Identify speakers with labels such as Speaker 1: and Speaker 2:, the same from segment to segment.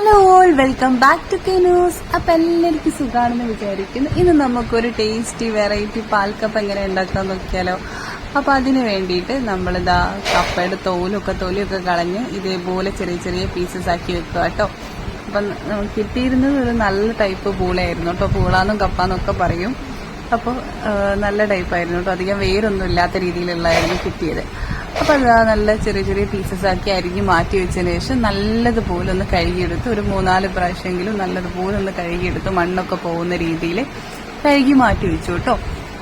Speaker 1: Hello welcome back to K അപ്പൊ എല്ലാവർക്കും സുഖാണെന്ന് വിചാരിക്കുന്നു. ഇന്ന് നമുക്കൊരു ടേസ്റ്റി വെറൈറ്റി പാൽക്കപ്പ് എങ്ങനെ ഉണ്ടാക്കാൻ നോക്കിയാലോ? അപ്പൊ അതിന് വേണ്ടിയിട്ട് നമ്മളിതാ കപ്പയുടെ തോലൊക്കെ തോലൊക്കെ കളഞ്ഞ് ഇതേപോലെ ചെറിയ ചെറിയ പീസസ് ആക്കി വെക്കുക കേട്ടോ. അപ്പം കിട്ടിയിരുന്നത് ഒരു നല്ല ടൈപ്പ് പൂളയായിരുന്നു കേട്ടോ. പൂളാന്നും കപ്പാന്നൊക്കെ പറയും. അപ്പോൾ നല്ല ടൈപ്പായിരുന്നു കേട്ടോ. അധികം വേരൊന്നും ഇല്ലാത്ത രീതിയിലുള്ളതായിരുന്നു കിട്ടിയത്. അപ്പോൾ അത് നല്ല ചെറിയ ചെറിയ പീസസ് ആക്കി അരിഞ്ഞ് മാറ്റി വെച്ചതിന് ശേഷം നല്ലതുപോലെ ഒന്ന് കഴുകിയെടുത്ത് ഒരു മൂന്നാൽ പ്രാവശ്യമെങ്കിലും നല്ലതുപോലെ ഒന്ന് കഴുകിയെടുത്ത് മണ്ണൊക്കെ പോകുന്ന രീതിയിൽ കഴുകി മാറ്റി വെച്ചു കേട്ടോ.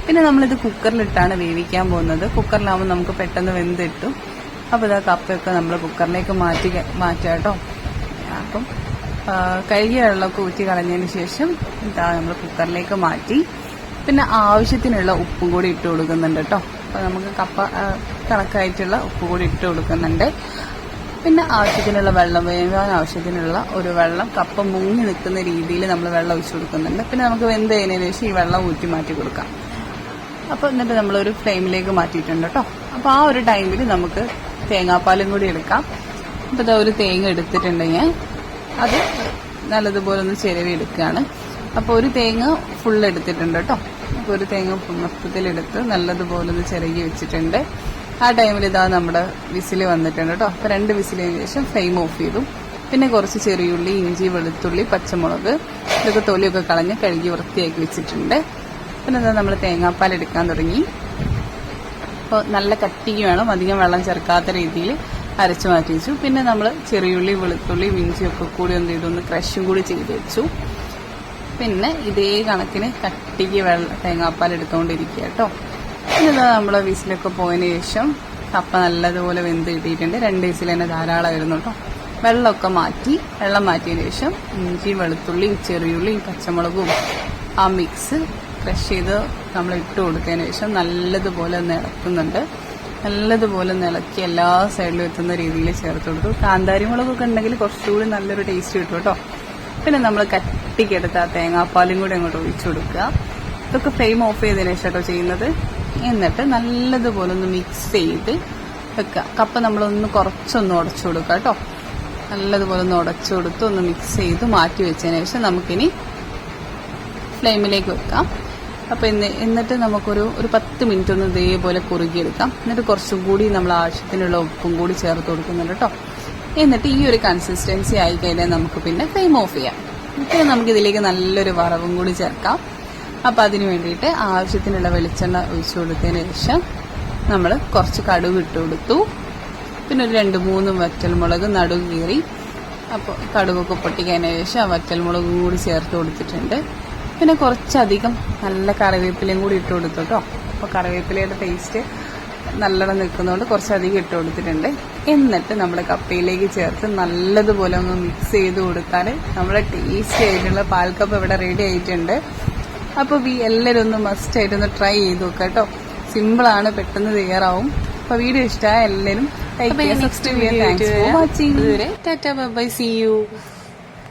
Speaker 1: പിന്നെ നമ്മളിത് കുക്കറിലിട്ടാണ് വേവിക്കാൻ പോകുന്നത്. കുക്കറിലാവുമ്പോൾ നമുക്ക് പെട്ടെന്ന് വെന്ത് കിട്ടും അപ്പോൾ ഇതാ കപ്പയൊക്കെ നമ്മൾ കുക്കറിലേക്ക് മാറ്റി മാറ്റാം കേട്ടോ. അപ്പം കഴുകിയ വെള്ളമൊക്കെ ഊറ്റി കളഞ്ഞതിന് ശേഷം ഇതാ നമ്മൾ കുക്കറിലേക്ക് മാറ്റി. പിന്നെ ആവശ്യത്തിനുള്ള ഉപ്പും കൂടി ഇട്ട് കൊടുക്കുന്നുണ്ട് കേട്ടോ. അപ്പോൾ നമുക്ക് കപ്പ കണക്കായിട്ടുള്ള ഉപ്പ് കൂടി ഇട്ട് കൊടുക്കുന്നുണ്ട്. പിന്നെ ആവശ്യത്തിനുള്ള വെള്ളം വേവാൻ ആവശ്യത്തിനുള്ള ഒരു വെള്ളം കപ്പ മുങ്ങി നിൽക്കുന്ന രീതിയിൽ നമ്മൾ വെള്ളം ഒഴിച്ചു കൊടുക്കുന്നുണ്ട്. പിന്നെ നമുക്ക് വെന്ത് കഴിഞ്ഞതിന് ശേഷം ഈ വെള്ളം ഊറ്റി മാറ്റി കൊടുക്കാം. അപ്പോൾ എന്നിട്ട് നമ്മളൊരു ഫ്ലെയിമിലേക്ക് മാറ്റിയിട്ടുണ്ട് കേട്ടോ. അപ്പോൾ ആ ഒരു ടൈമിൽ നമുക്ക് തേങ്ങാപ്പാലും കൂടി എടുക്കാം. അപ്പോൾ ഇതാ ഒരു തേങ്ങ എടുത്തിട്ടുണ്ട് ഞാൻ. അത് നല്ലതുപോലെ ഒന്ന് ചിരവി എടുക്കുകയാണ്. അപ്പോൾ ഒരു തേങ്ങ ഫുൾ എടുത്തിട്ടുണ്ട് കേട്ടോ. അപ്പോൾ ഒരു തേങ്ങ മൊത്തത്തിലെടുത്ത് നല്ലതുപോലെ ഒന്ന് ചിരകി വെച്ചിട്ടുണ്ട്. ആ ടൈമിൽ ഇതാ നമ്മുടെ വിസിൽ വന്നിട്ടുണ്ട് കേട്ടോ. അപ്പോൾ രണ്ട് വിസിലിന് ശേഷം ഫ്ലെയിം ഓഫ് ചെയ്തു. പിന്നെ കുറച്ച് ചെറിയുള്ളി ഇഞ്ചി വെളുത്തുള്ളി പച്ചമുളക് ഇതൊക്കെ തൊലിയൊക്കെ കളഞ്ഞ് കഴുകി വൃത്തിയാക്കി വെച്ചിട്ടുണ്ട്. പിന്നെ എന്താ നമ്മൾ തേങ്ങാപ്പാൽ എടുക്കാൻ തുടങ്ങി. അപ്പോൾ നല്ല കട്ടിക്ക് വേണം. അധികം വെള്ളം ചേർക്കാത്ത രീതിയിൽ അരച്ചു മാറ്റി വെച്ചു. പിന്നെ നമ്മൾ ചെറിയുള്ളി വെളുത്തുള്ളി ഇഞ്ചിയൊക്കെ കൂടി ഒന്ന് ഇതൊന്ന് ക്രഷും കൂടി ചെയ്ത് വെച്ചു. പിന്നെ ഇതേ കണക്കിന് കട്ടിക്ക് വെള്ള തേങ്ങാപ്പാൽ എടുത്തുകൊണ്ടിരിക്കുക കേട്ടോ പിന്നെ നമ്മൾ വിസിലൊക്കെ പോയതിന് ശേഷം കപ്പ നല്ലതുപോലെ വെന്ത് കിട്ടിയിട്ടുണ്ട്. രണ്ട് വിസിൽ തന്നെ ധാരാളമായിരുന്നു കേട്ടോ. വെള്ളമൊക്കെ മാറ്റി വെള്ളം മാറ്റിയതിന് ശേഷം ഇഞ്ചിയും വെളുത്തുള്ളി ചെറിയുള്ളി പച്ചമുളകും ആ മിക്സ് ക്രഷ് ചെയ്ത് നമ്മൾ ഇട്ട് കൊടുത്തതിന് ശേഷം നല്ലതുപോലെ നിളക്കുന്നുണ്ട്. നല്ലതുപോലെ നിളക്കി എല്ലാ സൈഡിലും എത്തുന്ന രീതിയിൽ ചേർത്ത് കൊടുത്തു. കാന്താരി മുളകൊക്കെ ഉണ്ടെങ്കിൽ കുറച്ചുകൂടി നല്ലൊരു ടേസ്റ്റ് കിട്ടും കേട്ടോ. പിന്നെ നമ്മൾ കട്ടിക്കെടുത്ത തേങ്ങാപ്പാലും കൂടി അങ്ങോട്ട് ഒഴിച്ചു കൊടുക്കുക. ഇതൊക്കെ ഫ്ലെയിം ഓഫ് ചെയ്തതിന് ശേഷം ചെയ്യുന്നത്. എന്നിട്ട് നല്ലതുപോലെ ഒന്ന് മിക്സ് ചെയ്ത് വെക്കുക. കപ്പ നമ്മളൊന്ന് കുറച്ചൊന്ന് ഉടച്ചു കൊടുക്കുക കേട്ടോ. നല്ലതുപോലെ ഒന്ന് ഉടച്ചു കൊടുത്ത് ഒന്ന് മിക്സ് ചെയ്ത് മാറ്റി വെച്ചതിന് ശേഷം നമുക്കിനി ഫ്ലെയിമിലേക്ക് വെക്കാം. അപ്പോൾ ഇന്ന് എന്നിട്ട് നമുക്കൊരു ഒരു പത്ത് മിനിറ്റ് ഒന്ന് ഇതേപോലെ കുറുകിയെടുക്കാം. എന്നിട്ട് കുറച്ചും കൂടി നമ്മൾ ആവശ്യത്തിനുള്ള ഉപ്പും കൂടി ചേർത്ത് കൊടുക്കുന്നുണ്ട് കേട്ടോ. എന്നിട്ട് ഈ ഒരു കൺസിസ്റ്റൻസി ആയി കഴിഞ്ഞാൽ നമുക്ക് പിന്നെ ഫ്ലെയിം ഓഫ് ചെയ്യാം. പിന്നെ നമുക്ക് ഇതിലേക്ക് നല്ലൊരു വറവും കൂടി ചേർക്കാം. അപ്പം അതിന് വേണ്ടിയിട്ട് ആവശ്യത്തിനുള്ള വെളിച്ചെണ്ണ ഒഴിച്ചു കൊടുത്തതിന് ശേഷം നമ്മൾ കുറച്ച് കടുക് ഇട്ട് കൊടുത്തു. പിന്നെ ഒരു രണ്ട് മൂന്ന് വറ്റൽമുളക് നടുവ് കീറി. അപ്പോൾ കടുകൊക്കെ പൊട്ടിക്കതിന് ശേഷം ആ വറ്റൽമുളകും കൂടി ചേർത്ത് കൊടുത്തിട്ടുണ്ട്. പിന്നെ കുറച്ചധികം നല്ല കറിവേപ്പിലയും കൂടി ഇട്ട് കൊടുത്തു കേട്ടോ. അപ്പോൾ കറിവേപ്പിലയുടെ ടേസ്റ്റ് നല്ലോണം നിൽക്കുന്നതുകൊണ്ട് കുറച്ചധികം ഇട്ട് കൊടുത്തിട്ടുണ്ട്. എന്നിട്ട് നമ്മൾ കപ്പയിലേക്ക് ചേർത്ത് നല്ലതുപോലെ ഒന്ന് മിക്സ് ചെയ്ത് കൊടുത്താൽ നമ്മുടെ ടേസ്റ്റി ആയിട്ടുള്ള പാൽക്കപ്പ് ഇവിടെ റെഡി ആയിട്ടുണ്ട്. അപ്പോൾ വി എല്ലാവരും ഒന്ന് മസ്റ്റ് ആയിട്ടൊന്ന് ട്രൈ ചെയ്ത് നോക്കാം കേട്ടോ. സിമ്പിളാണ് പെട്ടെന്ന് തയ്യാറാവും. അപ്പോൾ വീഡിയോ ഇഷ്ടമായ എല്ലാവരും watching tata bye see you